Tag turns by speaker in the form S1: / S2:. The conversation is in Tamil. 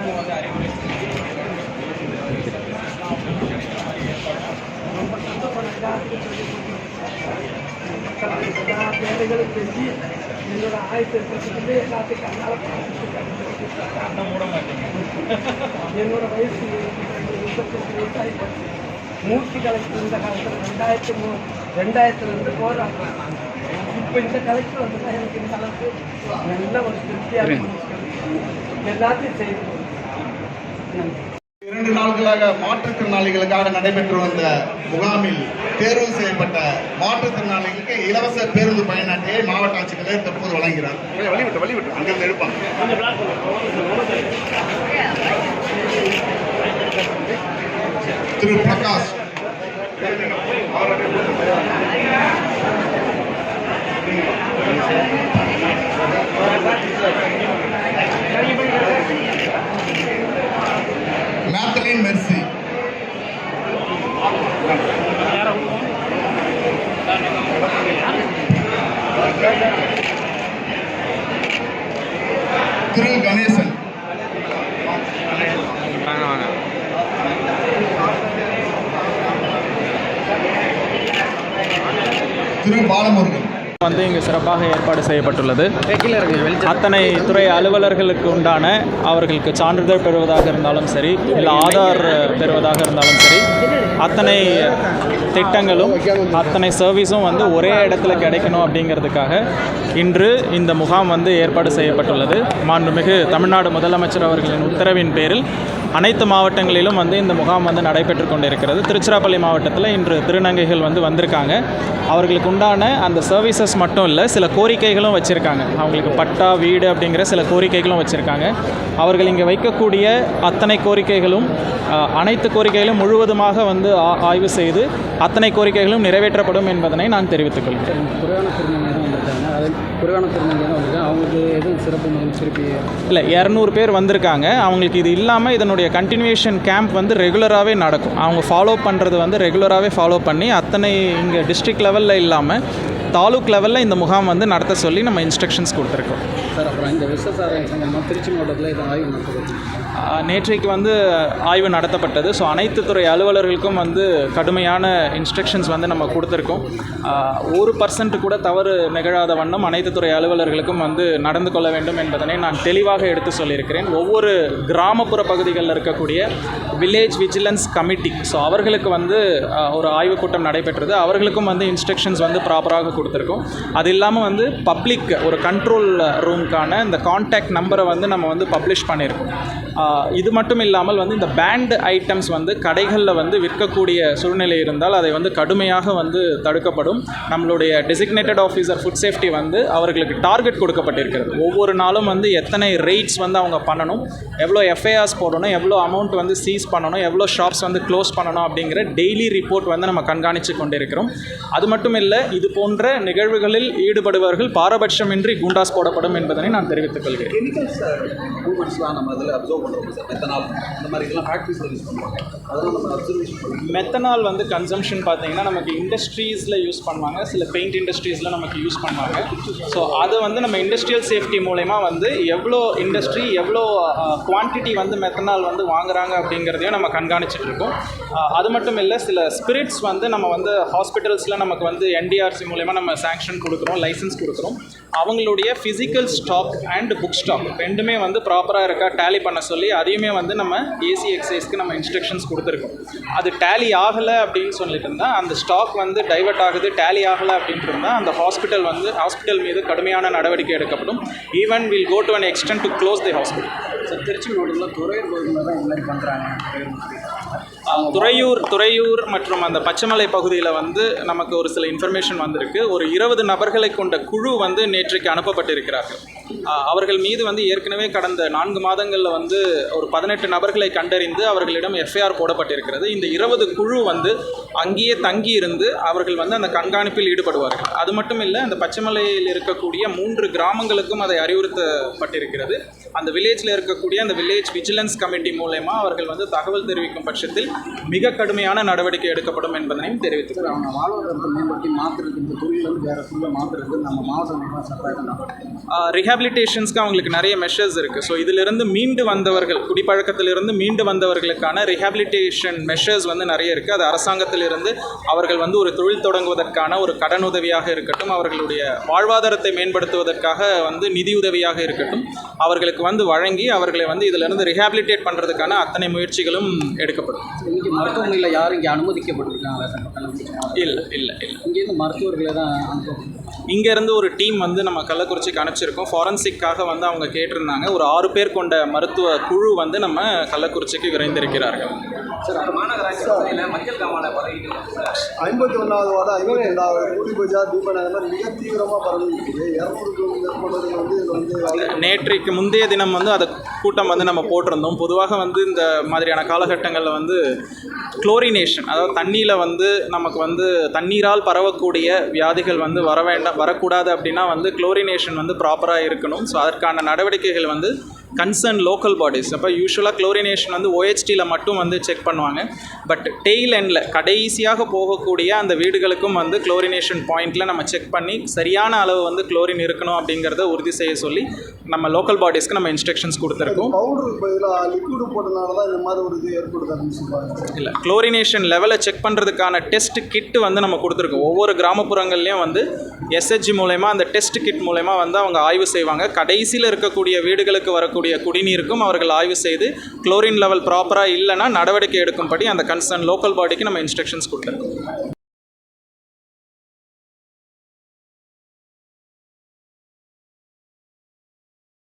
S1: அரசு வந்து அறிவுரை தேவைகளுக்கு செஞ்சு எங்களோட ஆயுசு எல்லாத்தையும் கண்ணால்
S2: கண்ணை மூட மாட்டேங்க
S1: என்னோட வயசு முப்பத்தஞ்சு வயசாகி போச்சு மூச்சு கலெக்டர் இந்த காலத்தில் ரெண்டாயிரத்தி மூணு ரெண்டாயிரத்துலேருந்து போகிறாங்க இப்போ இந்த கலெக்டர் வந்து எனக்கு இந்த அளவுக்கு நல்ல ஒரு திருப்தியாக எல்லாத்தையும் செய்யணும்.
S3: இரண்டு நாட்களாக மாற்றுத்திறனாளிகளுக்காக நடைபெற்று வந்த முகாமில் தேர்வு செய்யப்பட்ட மாற்றுத்திறனாளிகளுக்கு இலவச பேருந்து பயண அட்டையை மாவட்ட ஆட்சித்தலைவர் தற்போது வழங்குகிறார். வழிவிட்டு வழிவிட்டு. அங்கிருந்து எடுப்பாங்க திரு பிரகாஷ் திரு பாலமுருகன்
S4: வந்து இங்கு சிறப்பாக ஏற்பாடு செய்யப்பட்டுள்ளது. அத்தனை துறை அலுவலர்களுக்கு உண்டான அவர்களுக்கு சான்றிதழ் பெறுவதாக இருந்தாலும் சரி இல்லை ஆதார் பெறுவதாக இருந்தாலும் சரி அத்தனை திட்டங்களும் அத்தனை சர்வீஸும் வந்து ஒரே இடத்துல கிடைக்கணும் அப்படிங்கிறதுக்காக இன்று இந்த முகாம் வந்து ஏற்பாடு செய்யப்பட்டுள்ளது. மாண்புமிகு தமிழ்நாடு முதலமைச்சர் அவர்களின் உத்தரவின் பேரில் அனைத்து மாவட்டங்களிலும் வந்து இந்த முகாம் வந்து நடைபெற்று கொண்டிருக்கிறது. திருச்சிராப்பள்ளி மாவட்டத்தில் இன்று திருநங்கைகள் வந்து வந்திருக்காங்க. அவர்களுக்கு உண்டான அந்த சர்வீசஸ் மட்டும் இல்லை சில கோரிக்கைகளும் வச்சுருக்காங்க. அவங்களுக்கு பட்டா வீடு அப்படிங்கிற சில கோரிக்கைகளும் வச்சுருக்காங்க. அவர்கள் இங்கே வைக்கக்கூடிய அத்தனை கோரிக்கைகளும் அனைத்து கோரிக்கைகளும் முழுவதுமாக வந்து ஆ- ஆய்வு செய்து அத்தனை கோரிக்கைகளும் நிறைவேற்றப்படும் என்பதனை நான் தெரிவித்துக் கொள்கிறேன். இல்லை இரநூறு பேர் வந்திருக்காங்க. அவங்களுக்கு இது இல்லாமல் இதனுடைய கண்டினியூஷன் கேம்ப் வந்து ரெகுலராகவே நடக்கும். அவங்க ஃபாலோ பண்ணுறது வந்து ரெகுலராகவே ஃபாலோ பண்ணி அத்தனை இங்கே டிஸ்ட்ரிக்ட் லெவலில் இல்லாமல் தாலுக் லெவலில் இந்த முகாம் வந்து நடத்த சொல்லி நம்ம இன்ஸ்ட்ரக்ஷன்ஸ் கொடுத்துருக்கோம்.
S5: சார் அப்புறம் இந்த விசசாராய சம்பந்தமாக திருச்சி மாவட்டத்தில் இதை ஆய்வு
S4: நேற்றைக்கு வந்து ஆய்வு நடத்தப்பட்டது. ஸோ அனைத்து துறை அலுவலர்களுக்கும் வந்து கடுமையான இன்ஸ்ட்ரக்ஷன்ஸ் வந்து நம்ம கொடுத்துருக்கோம். ஒரு பர்சன்ட் கூட தவறு நிகழாத வண்ணம் அனைத்து துறை அலுவலர்களுக்கும் வந்து நடந்து கொள்ள வேண்டும் என்பதனை நான் தெளிவாக எடுத்து சொல்லியிருக்கிறேன். ஒவ்வொரு கிராமப்புற பகுதிகளில் இருக்கக்கூடிய வில்லேஜ் விஜிலன்ஸ் கமிட்டி ஸோ அவர்களுக்கு வந்து ஒரு ஆய்வுக் கூட்டம் நடைபெற்றது. அவர்களுக்கும் வந்து இன்ஸ்ட்ரக்ஷன்ஸ் வந்து ப்ராப்பராக கொடுத்துருக்கோம். அது இல்லாமல் வந்து பப்ளிக் ஒரு கண்ட்ரோல் ரூம்க்கான இந்த காண்டாக்ட் நம்பரை வந்து நம்ம வந்து பப்ளிஷ் பண்ணியிருக்கோம் இது மட்டும் இல்லாமல் வந்து இந்த பேண்ட் ஐட்டம்ஸ் வந்து கடைகளில் வந்து விற்கக்கூடிய சூழ்நிலை இருந்தால் அதை வந்து கடுமையாக வந்து தடுக்கப்படும். நம்மளுடைய டெசிக்னேட்டட் ஆஃபீஸர் ஃபுட் சேஃப்டி வந்து அவர்களுக்கு டார்கெட் கொடுக்கப்பட்டிருக்கிறது. ஒவ்வொரு நாளும் வந்து எத்தனை ரேட்ஸ் வந்து அவங்க பண்ணணும் எவ்வளோ எஃப்ஐஆர்ஸ் போடணும் எவ்வளோ அமௌண்ட் வந்து சீஸ் பண்ணணும் எவ்வளோ ஷாப்ஸ் வந்து க்ளோஸ் பண்ணணும் அப்படிங்கிற டெய்லி ரிப்போர்ட் வந்து நம்ம கண்காணித்து கொண்டிருக்கிறோம். அது மட்டும் இல்லை இது போன்ற நிகழ்வுகளில் ஈடுபடுபவர்கள் பாரபட்சமின்றி குண்டாஸ் போடப்படும் என்பதனை நான் தெரிவித்துக் கொள்கிறேன்.
S5: அப்சர்வ் பண்ணுறோம் சார் மெத்தனால் இந்த மாதிரி இதெல்லாம் ஃபேக்ட்ரிஸில் யூஸ் பண்ணுவாங்க. அதெல்லாம் நம்ம அப்சர்வேஷன் பண்ணுவோம்.
S4: மெத்தனால் வந்து கன்சம்ஷன் பார்த்தீங்கன்னா நமக்கு இண்டஸ்ட்ரீஸில் யூஸ் பண்ணுவாங்க. சில பெயிண்ட் இண்டஸ்ட்ரீஸில் நமக்கு யூஸ் பண்ணுவாங்க. ஸோ அதை வந்து நம்ம இண்டஸ்ட்ரியல் சேஃப்டி மூலயமா வந்து எவ்வளோ இண்டஸ்ட்ரி எவ்வளோ குவான்டிட்டி வந்து மெத்தனால் வந்து வாங்குறாங்க அப்படிங்கிறதையும் நம்ம கண்காணிச்சிட்டு இருக்கோம். அது மட்டும் இல்லை சில ஸ்பிரிட்ஸ் வந்து நம்ம வந்து ஹாஸ்பிட்டல்ஸில் நமக்கு வந்து என்டிஆர்சி மூலயமா நம்ம சாங்ஷன் கொடுக்குறோம் லைசன்ஸ் கொடுக்குறோம். அவங்களுடைய physical stock and book stock ரெண்டுமே வந்து ப்ராப்பராக இருக்கா டேலி பண்ண சொல்லி அதையுமே வந்து நம்ம ஏசி எக்ஸைஸ்க்கு நம்ம இன்ஸ்ட்ரக்ஷன்ஸ் கொடுத்துருக்கோம். அது டேலி ஆகலை அப்படின்னு சொல்லிட்டு இருந்தால் அந்த ஸ்டாக் வந்து டைவர்ட் ஆகுது டேலி ஆகலை அப்படின்ட்டு இருந்தால் அந்த ஹாஸ்பிட்டல் வந்து ஹாஸ்பிட்டல் மீது கடுமையான நடவடிக்கை எடுக்கப்படும். Even will go to an extent to close the hospital
S5: Trichy மாவட்டத்தில் துறையூர் பகுதியில் தான் இந்த மாதிரி பண்ணுறாங்க
S4: துறையூர் துறையூர் மற்றும் அந்த பச்சைமலை பகுதியில் வந்து நமக்கு ஒரு சில இன்ஃபர்மேஷன் வந்திருக்கு. ஒரு இருபது நபர்களை கொண்ட குழு வந்து நேற்றைக்கு அனுப்பப்பட்டிருக்கிறார்கள். அவர்கள் மீது வந்து ஏற்கனவே கடந்த நான்கு மாதங்களில் வந்து ஒரு பதினெட்டு நபர்களை கண்டறிந்து அவர்களிடம் எஃப்ஐஆர் போடப்பட்டிருக்கிறது. இந்த இருபது குழு வந்து அங்கேயே தங்கி இருந்து அவர்கள் வந்து அந்த கண்காணிப்பில் ஈடுபடுவார்கள். அது மட்டும் இல்லை அந்த பச்சைமலையில் இருக்கக்கூடிய மூன்று கிராமங்களுக்கும் அதை அறிவுறுத்தப்பட்டிருக்கிறது. அந்த வில்லேஜில் இருக்கக்கூடிய அந்த வில்லேஜ் விஜிலன்ஸ் கமிட்டி மூலயமா அவர்கள் வந்து தகவல் தெரிவிக்கும் பட்சத்தில் மிக கடுமையான நடவடிக்கை எடுக்கப்படும் என்பதனையும் தெரிவித்துக்
S5: சார் அவங்க வாழ்வாதாரத்தை மேம்படுத்தி மாற்றுறதுக்கு இந்த தொழில் வந்து வேறு தொழிலை மாற்றுறதுக்கு நம்ம மாவட்ட நிர்வாகம் சார்பாக
S4: ரிஹாபிலிட்டேஷன்ஸ்க்கு அவங்களுக்கு நிறைய மெஷர்ஸ் இருக்குது ஸோ இதிலிருந்து மீண்டு வந்தவர்கள் குடிப்பழக்கத்திலிருந்து மீண்டு வந்தவர்களுக்கான ரிஹாபிலிட்டேஷன் மெஷர்ஸ் வந்து நிறைய இருக்குது அது அரசாங்கத்திலிருந்து அவர்கள் வந்து ஒரு தொழில் தொடங்குவதற்கான ஒரு கடனுதவியாக இருக்கட்டும் அவர்களுடைய வாழ்வாதாரத்தை மேம்படுத்துவதற்காக வந்து நிதியுதவியாக இருக்கட்டும் அவர்களுக்கு வந்து வழங்கி அவர்களை வந்து இதிலிருந்து ரிஹாபிலிட்டேட் பண்ணுறதுக்கான அத்தனை முயற்சிகளும் எடுக்கப்படும்.
S5: இன்னைக்கு மருத்துவமனையில் யாரும் இங்கே அனுமதிக்கப்பட்டிருக்காங்களா?
S4: இல்லை இல்லை இல்லை.
S5: இங்கேருந்து மருத்துவர்களை தான்
S4: இங்கேருந்து ஒரு டீம் வந்து நம்ம கள்ளக்குறிச்சிக்கு அனுப்பிச்சிருக்கோம். ஃபாரன்சிக்காக வந்து அவங்க கேட்டிருந்தாங்க. ஒரு ஆறு பேர் கொண்ட மருத்துவ குழு வந்து நம்ம கள்ளக்குறிச்சிக்கு விரைந்திருக்கிறார்கள்.
S2: ஐம்பத்தி ஒன்றாவது வார்டு ஐம்பத்தி ரெண்டாவது கூலி பஜார் தீபநகர் மாதிரி மிக தீவிரமாக பரவி இருக்குது வந்து
S4: நேற்றைக்கு முந்தைய தினம் வந்து அதை கூட்டம் வந்து நம்ம போட்டிருந்தோம். பொதுவாக வந்து இந்த மாதிரியான காலகட்டங்களில் வந்து குளோரினேஷன் அதாவது தண்ணியில் வந்து நமக்கு வந்து தண்ணீரால் பரவக்கூடிய வியாதிகள் வந்து வர வேண்டாம் வரக்கூடாது அப்படின்னா வந்து குளோரினேஷன் வந்து ப்ராப்பராக இருக்கணும். ஸோ அதற்கான நடவடிக்கைகள் வந்து கன்சர்ன் லோக்கல் பாடிஸ் அப்போ யூஸ்வலாக குளோரினேஷன் வந்து ஓஹெச்டியில் மட்டும் வந்து செக் பண்ணுவாங்க. பட் டெய்ல் எண்டில் கடைசியாக போகக்கூடிய அந்த வீடுகளுக்கும் வந்து குளோரினேஷன் பாயிண்டில் நம்ம செக் பண்ணி சரியான அளவு வந்து குளோரின் இருக்கணும் அப்படிங்கிறத உறுதி செய்ய சொல்லி நம்ம லோக்கல் பாடிஸ்க்கு நம்ம இன்ஸ்ட்ரக்ஷன்ஸ் கொடுத்துருக்கோம்.
S2: பவுடருக்கு பதிலாக லிக்விடு போட்டனால தான் இந்த மாதிரி ஒரு இது ஏற்படுது சொல்லுவாங்க
S4: இல்லை குளோரினேஷன் லெவலை செக் பண்ணுறதுக்கான டெஸ்ட் கிட்டு வந்து நம்ம கொடுத்துருக்கோம். ஒவ்வொரு கிராமப்புறங்கள்லையும் வந்து எஸ்ஹெச்ஜி மூலயமா அந்த டெஸ்ட் கிட் மூலயமா வந்து அவங்க ஆய்வு செய்வாங்க. கடைசியில் இருக்கக்கூடிய வீடுகளுக்கு வரக்கூடிய குடிநீருக்கும் அவர்கள் ஆய்வு செய்து குளோரின் லெவல் ப்ராப்பராக இல்லைன்னா நடவடிக்கை எடுக்கும்படி அந்த கன்சர்ன் லோக்கல் பாடிக்கு நம்ம இன்ஸ்ட்ரக்ஷன்ஸ் கொடுத்துருக்கோம்.